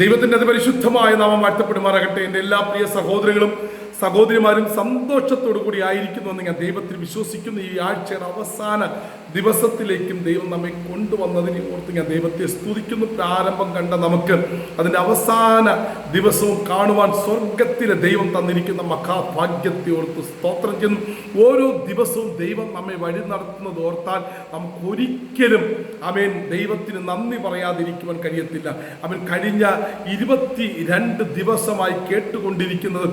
ദൈവത്തിന്റെ അതിപരിശുദ്ധമായ നാമം വാഴ്ത്തപ്പെടുമാറാകട്ടെ. എന്റെ എല്ലാ പ്രിയ സഹോദരങ്ങളും സഹോദരിമാരും സന്തോഷത്തോടു കൂടി ആയിരിക്കുന്നുവെന്ന് ഞാൻ ദൈവത്തിൽ വിശ്വസിക്കുന്നു. ഈ ആഴ്ചയുടെ അവസാന ദിവസത്തിലേക്കും ദൈവം നമ്മെ കൊണ്ടുവന്നതിനെ ഓർത്ത് ഞാൻ ദൈവത്തെ സ്തുതിക്കുന്നു. പ്രാരംഭം കണ്ട നമുക്ക് അതിന്റെ അവസാന ദിവസവും കാണുവാൻ സ്വർഗത്തിലെ ദൈവം തന്നിരിക്കുന്ന മഹാഭാഗ്യത്തെ ഓർത്ത് സ്തോത്രം ചെയ്യുന്നു. ഓരോ ദിവസവും ദൈവം നമ്മെ വഴി നടത്തുന്നത് ഓർത്താൽ നമുക്ക് ഒരിക്കലും അവൻ ദൈവത്തിന് നന്ദി പറയാതിരിക്കുവാൻ കഴിയത്തില്ല. അവൻ കഴിഞ്ഞ ഇരുപത്തി രണ്ട് ദിവസമായി കേട്ടുകൊണ്ടിരിക്കുന്നത്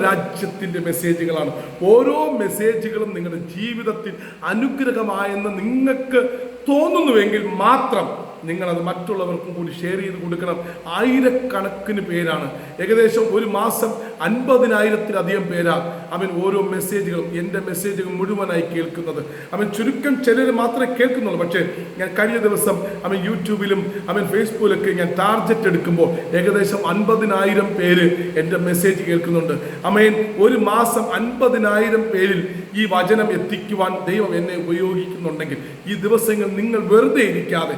ദൈവരാജ്യത്തിന്റെ മെസ്സേജുകളാണ് ഓരോ മെസ്സേജുകളും നിങ്ങളുടെ ജീവിതത്തിൽ അനുഗ്രഹമായെന്ന് നിങ്ങൾക്ക് തോന്നുന്നുവെങ്കിൽ മാത്രം നിങ്ങളത് മറ്റുള്ളവർക്കും കൂടി ഷെയർ ചെയ്ത് കൊടുക്കണം. ആയിരക്കണക്കിന് പേരാണ്. ഏകദേശം ഒരു മാസം അൻപതിനായിരത്തിലധികം പേരാ അവൻ ഓരോ മെസ്സേജുകളും എന്റെ മെസ്സേജുകൾ മുഴുവനായി കേൾക്കുന്നത്. അവൻ ചുരുക്കം ചിലർ മാത്രമേ കേൾക്കുന്നുള്ളൂ. പക്ഷേ ഞാൻ കഴിഞ്ഞ ദിവസം അവൻ യൂട്യൂബിലും അവൻ ഫേസ്ബുക്കിലൊക്കെ ഞാൻ ടാർജറ്റ് എടുക്കുമ്പോൾ ഏകദേശം അൻപതിനായിരം പേര് എന്റെ മെസ്സേജ് കേൾക്കുന്നുണ്ട്. അമേൻ ഒരു മാസം അൻപതിനായിരം പേരിൽ ഈ വചനം എത്തിക്കുവാൻ ദൈവം എന്നെ ഉപയോഗിക്കുന്നുണ്ടെങ്കിൽ ഈ ദിവസങ്ങൾ നിങ്ങൾ വെറുതെ ഇരിക്കാതെ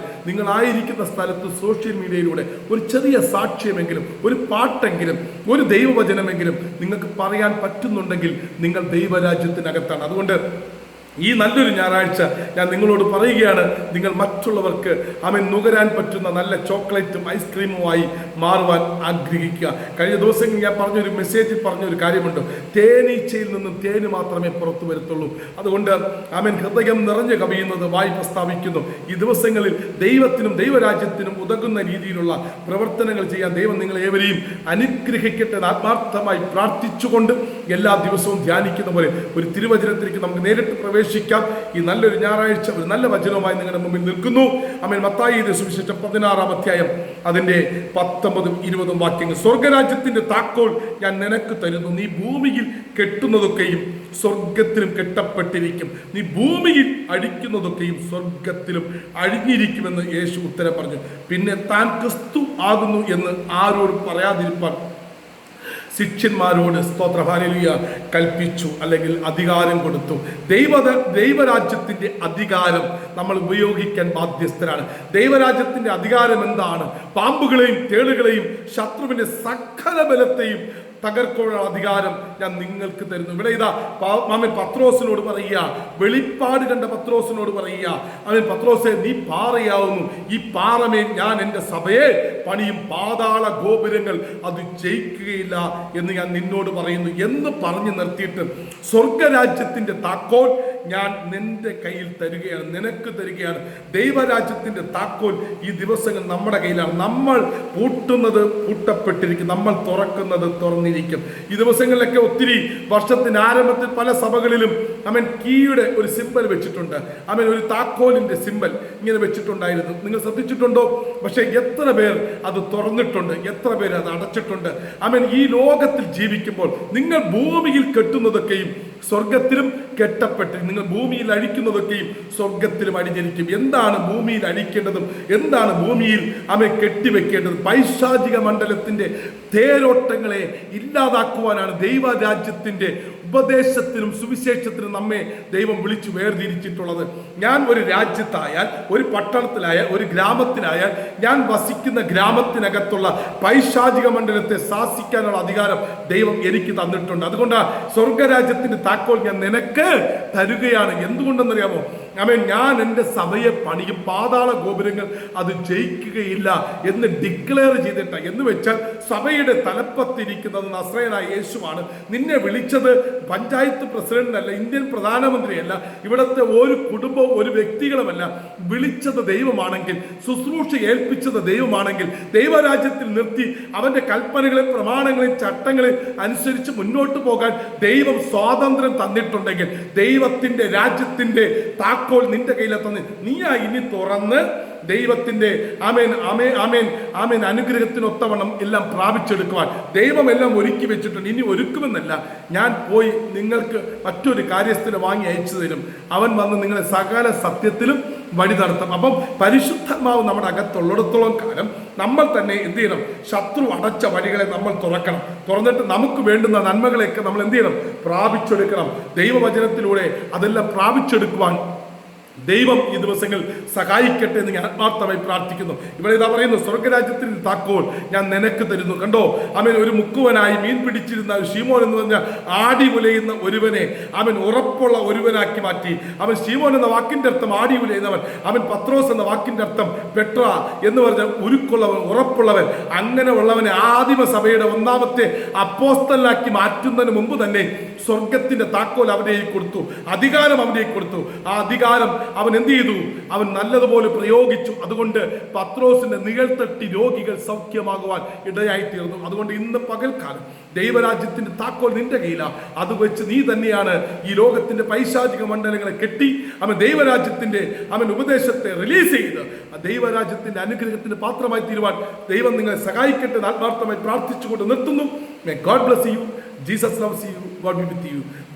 നിങ്ങളായിരിക്കുന്ന സ്ഥലത്ത് സോഷ്യൽ മീഡിയയിലൂടെ ഒരു ചെറിയ സാക്ഷ്യമെങ്കിലും ഒരു പാട്ടെങ്കിലും ഒരു ദൈവവചനമെങ്കിലും നിങ്ങൾക്ക് പറയാൻ പറ്റുന്നുണ്ടെങ്കിൽ നിങ്ങൾ ദൈവരാജ്യത്തിനകത്താണ്. അതുകൊണ്ട് ഈ നല്ലൊരു ഞായറാഴ്ച ഞാൻ നിങ്ങളോട് പറയുകയാണ്. നിങ്ങൾ മറ്റുള്ളവർക്ക് അവൻ നുകരാൻ പറ്റുന്ന നല്ല ചോക്ലേറ്റും ഐസ്ക്രീമുമായി മാറുവാൻ ആഗ്രഹിക്കുക. കഴിഞ്ഞ ദിവസം ഞാൻ പറഞ്ഞൊരു മെസ്സേജിൽ പറഞ്ഞൊരു കാര്യമുണ്ട്. തേനീച്ചയിൽ നിന്നും തേന് മാത്രമേ പുറത്തു വരുത്തുള്ളൂ. അതുകൊണ്ട് അവൻ ഹൃദയം നിറഞ്ഞു കവിയുന്നത് വായി പ്രസ്താവിക്കുന്നു. ഈ ദിവസങ്ങളിൽ ദൈവത്തിനും ദൈവരാജ്യത്തിനും ഉതകുന്ന രീതിയിലുള്ള പ്രവർത്തനങ്ങൾ ചെയ്യാൻ ദൈവം നിങ്ങളെ ഏവരെയും അനുഗ്രഹിക്കട്ടെ ആത്മാർത്ഥമായി പ്രാർത്ഥിച്ചുകൊണ്ട് എല്ലാ ദിവസവും ധ്യാനിക്കുന്ന പോലെ ഒരു തിരുവചനത്തിലേക്ക് നമുക്ക് നേരിട്ട് പ്രവേശിക്കാം. ഈ നല്ലൊരു ഞായറാഴ്ച ഒരു നല്ല വചനവുമായി നിങ്ങളുടെ മുമ്പിൽ നിൽക്കുന്നു. അമ്മ മത്തായി സുവിശേഷം പതിനാറാം അധ്യായം അതിന്റെ പത്തൊമ്പതും ഇരുപതും വാക്യങ്ങൾ. സ്വർഗരാജ്യത്തിന്റെ താക്കോൽ ഞാൻ നിനക്ക് തരുന്നു. നീ ഭൂമിയിൽ കെട്ടുന്നതൊക്കെയും സ്വർഗത്തിലും കെട്ടപ്പെട്ടിരിക്കും. നീ ഭൂമിയിൽ അടിക്കുന്നതൊക്കെയും സ്വർഗത്തിലും അഴിഞ്ഞിരിക്കുമെന്ന് യേശു ഉത്തരം പറഞ്ഞു. പിന്നെ താൻ ക്രിസ്തു ആകുന്നു എന്ന് ആരോട് പറയാതിരിപ്പാൻ ശിഷ്യന്മാരോട് സ്തോത്രഹാലിയ കൽപ്പിച്ചു അല്ലെങ്കിൽ അധികാരം കൊടുത്തു. ദൈവ ദൈവരാജ്യത്തിന്റെ അധികാരം നമ്മൾ ഉപയോഗിക്കാൻ ബാധ്യസ്ഥരാണ്. ദൈവരാജ്യത്തിന്റെ അധികാരം എന്താണ്? പാമ്പുകളെയും തേളുകളെയും ശത്രുവിന്റെ സകല ബലത്തെയും തകർക്കാനുള്ള അധികാരം ഞാൻ നിങ്ങൾക്ക് തരുന്നു. ഇവിടെ ഇതാ മാമൻ പത്രോസിനോട് പറയുക. വെളിപ്പാട് കണ്ട പത്രോസിനോട് പറയുക. അവൻ പത്രോസെ നീ പാറയാവുന്നു. ഈ പാറമേ ഞാൻ എന്റെ സഭയെ പണിയും പാതാള ഗോപുരങ്ങൾ അത് ജയിക്കുകയില്ല എന്ന് ഞാൻ നിന്നോട് പറയുന്നു. എന്ന് പറഞ്ഞു നിർത്തിയിട്ട് സ്വർഗരാജ്യത്തിന്റെ താക്കോൽ ഞാൻ നിന്റെ കയ്യിൽ തരികയാണ് നിനക്ക് തരികയാണ്. ദൈവരാജ്യത്തിന്റെ താക്കോൽ ഈ ദിവസങ്ങൾ നമ്മുടെ കയ്യിലാണ്. നമ്മൾ പൂട്ടുന്നത് പൂട്ടപ്പെട്ടിരിക്കും. നമ്മൾ തുറക്കുന്നത് തുറന്നിരിക്കും. ഈ ദിവസങ്ങളിലൊക്കെ ഒത്തിരി വർഷത്തിന് ആരംഭത്തിൽ പല സഭകളിലും അവൻ കീയുടെ ഒരു സിമ്പൽ വെച്ചിട്ടുണ്ട്. അവൻ ഒരു താക്കോലിന്റെ സിമ്പൽ ഇങ്ങനെ വെച്ചിട്ടുണ്ടായിരുന്നു. നിങ്ങൾ ശ്രദ്ധിച്ചിട്ടുണ്ടോ? പക്ഷേ എത്ര പേർ അത് തുറന്നിട്ടുണ്ട് എത്ര പേർ അത് അടച്ചിട്ടുണ്ട്. അവൻ ഈ ലോകത്തിൽ ജീവിക്കുമ്പോൾ നിങ്ങൾ ഭൂമിയിൽ കെട്ടുന്നതൊക്കെയും സ്വർഗത്തിലും കെട്ടപ്പെട്ട് നിങ്ങൾ ഭൂമിയിൽ അഴിക്കുന്നതൊക്കെയും സ്വർഗത്തിലും അടിഞ്ഞിരിക്കും. എന്താണ് ഭൂമിയിൽ അഴിക്കേണ്ടതും? എന്താണ് ഭൂമിയിൽ അവ കെട്ടിവെക്കേണ്ടത്? പൈശാചിക മണ്ഡലത്തിന്റെ തേരോട്ടങ്ങളെ ഇല്ലാതാക്കുവാനാണ് ദൈവരാജ്യത്തിന്റെ ഉപദേശത്തിനും സുവിശേഷത്തിനും നമ്മെ ദൈവം വിളിച്ചു വേർതിരിച്ചിട്ടുള്ളത്. ഞാൻ ഒരു രാജ്യത്തായാൽ ഒരു പട്ടണത്തിലായാൽ ഒരു ഗ്രാമത്തിലായാൽ ഞാൻ വസിക്കുന്ന ഗ്രാമത്തിനകത്തുള്ള പൈശാചിക മണ്ഡലത്തെ ശാസിക്കാനുള്ള അധികാരം ദൈവം എനിക്ക് തന്നിട്ടുണ്ട്. അതുകൊണ്ടാണ് സ്വർഗരാജ്യത്തിന്റെ താക്കോൽ ഞാൻ നിനക്ക് തരുകയാണ്. എന്തുകൊണ്ടെന്നറിയാമോ? അവൻ ഞാൻ എന്റെ സഭയെ പണിയും പാതാള ഗോപുരങ്ങൾ അത് ജയിക്കുകയില്ല എന്ന് ഡിക്ലെയർ ചെയ്തിട്ട എന്ന് വെച്ചാൽ സഭയുടെ തലപ്പത്തിരിക്കുന്നത് നസ്രയനായ യേശുവാണ്. നിന്നെ വിളിച്ചത് പഞ്ചായത്ത് പ്രസിഡന്റ് അല്ല ഇന്ത്യൻ പ്രധാനമന്ത്രിയല്ല ഇവിടുത്തെ ഒരു കുടുംബവും ഒരു വ്യക്തികളുമല്ല. വിളിച്ചത് ദൈവമാണെങ്കിൽ ശുശ്രൂഷ ഏൽപ്പിച്ചത് ദൈവമാണെങ്കിൽ ദൈവരാജ്യത്തിൽ നിർത്തി അവന്റെ കൽപ്പനകളെ പ്രമാണങ്ങളെയും ചട്ടങ്ങളെ അനുസരിച്ച് മുന്നോട്ട് പോകാൻ ദൈവം സ്വാതന്ത്ര്യം തന്നിട്ടുണ്ടെങ്കിൽ ദൈവത്തിന്റെ രാജ്യത്തിന്റെ താക്കോൽ നിന്റെ കയ്യിലെ തന്ന് നീയാ ഇനി തുറന്ന് ദൈവത്തിന്റെ ആമേൻ ആമേ ആമേൻ ആമേൻ അനുഗ്രഹത്തിനൊത്തവണ്ണം എല്ലാം പ്രാപിച്ചെടുക്കുവാൻ. ദൈവം എല്ലാം ഒരുക്കി വെച്ചിട്ടുണ്ട്. ഇനി ഒരുക്കുമെന്നല്ല. ഞാൻ പോയി നിങ്ങൾക്ക് മറ്റൊരു കാര്യസ്ഥന് വാങ്ങി അയച്ചു തരും. അവൻ വന്ന് നിങ്ങളെ സകല സത്യത്തിലും വഴി നടത്തും. അപ്പം പരിശുദ്ധമാവ് നമ്മുടെ അകത്തുള്ളിടത്തോളം കാലം നമ്മൾ തന്നെ എന്ത് ചെയ്യണം? ശത്രു അടച്ച വഴികളെ നമ്മൾ തുറക്കണം. തുറന്നിട്ട് നമുക്ക് വേണ്ടുന്ന നന്മകളെയൊക്കെ നമ്മൾ എന്ത് ചെയ്യണം? പ്രാപിച്ചെടുക്കണം. ദൈവവചനത്തിലൂടെ അതെല്ലാം പ്രാപിച്ചെടുക്കുവാൻ ദൈവം ഈ ദിവസങ്ങൾ സഹായിക്കട്ടെ എന്ന് ഞാൻ ആത്മാർത്ഥമായി പ്രാർത്ഥിക്കുന്നു. ഇവിടെ ഇതാ പറയുന്നു സ്വർഗരാജ്യത്തിൽ താക്കോൽ ഞാൻ നിനക്ക് തരുന്നു. കണ്ടോ? അവൻ ഒരു മുക്കുവനായി മീൻ പിടിച്ചിരുന്ന ഷീമോൻ എന്ന് പറഞ്ഞ ആടി ഉലയുന്ന ഒരുവനെ അവൻ ഉറപ്പുള്ള ഒരുവനാക്കി മാറ്റി. അവൻ ഷീമോൻ എന്ന വാക്കിന്റെ അർത്ഥം ആടി ഉലയുന്നവൻ അവൻ പത്രോസ് എന്ന വാക്കിന്റെ അർത്ഥം പെട്ര എന്ന് പറഞ്ഞ ഉരുക്കുള്ളവൻ ഉറപ്പുള്ളവൻ. അങ്ങനെ ഉള്ളവനെ ആദിമ സഭയുടെ ഒന്നാമത്തെ അപ്പോസ്തലാക്കി മാറ്റുന്നതിന് മുമ്പ് തന്നെ സ്വർഗത്തിന്റെ താക്കോൽ അവന്റെ കൊടുത്തു അധികാരം അവന്റെ കൊടുത്തു. ആ അധികാരം അവൻ എന്ത് ചെയ്തു? അവൻ നല്ലതുപോലെ പ്രയോഗിച്ചു. അതുകൊണ്ട് പത്രോസിന്റെ നിഴൽത്തട്ടി രോഗികൾ സൗഖ്യമാകുവാൻ ഇടയായി തീർന്നു അതുകൊണ്ട് ഇന്ന് പകൽക്കാലം ദൈവരാജ്യത്തിന്റെ താക്കോൽ നിന്റെ കയ്യിലാണ് അത് വെച്ച് നീ തന്നെയാണ് ഈ ലോകത്തിന്റെ പൈശാചിക മണ്ഡലങ്ങളെ കെട്ടി അവൻ ദൈവരാജ്യത്തിന്റെ അവൻ ഉപദേശത്തെ റിലീസ് ചെയ്ത് ദൈവരാജ്യത്തിന്റെ അനുഗ്രഹത്തിന് പാത്രമായി തീരുവാൻ ദൈവം നിങ്ങളെ സഹായിക്കട്ടെ ആത്മാർത്ഥമായി പ്രാർത്ഥിച്ചുകൊണ്ട് നിർത്തുന്നു. May God bless you Jesus loves you God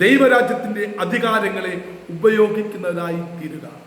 ദൈവരാജ്യത്തിന്റെ അധികാരങ്ങളെ ഉപയോഗിക്കുന്നതായി തീരുക.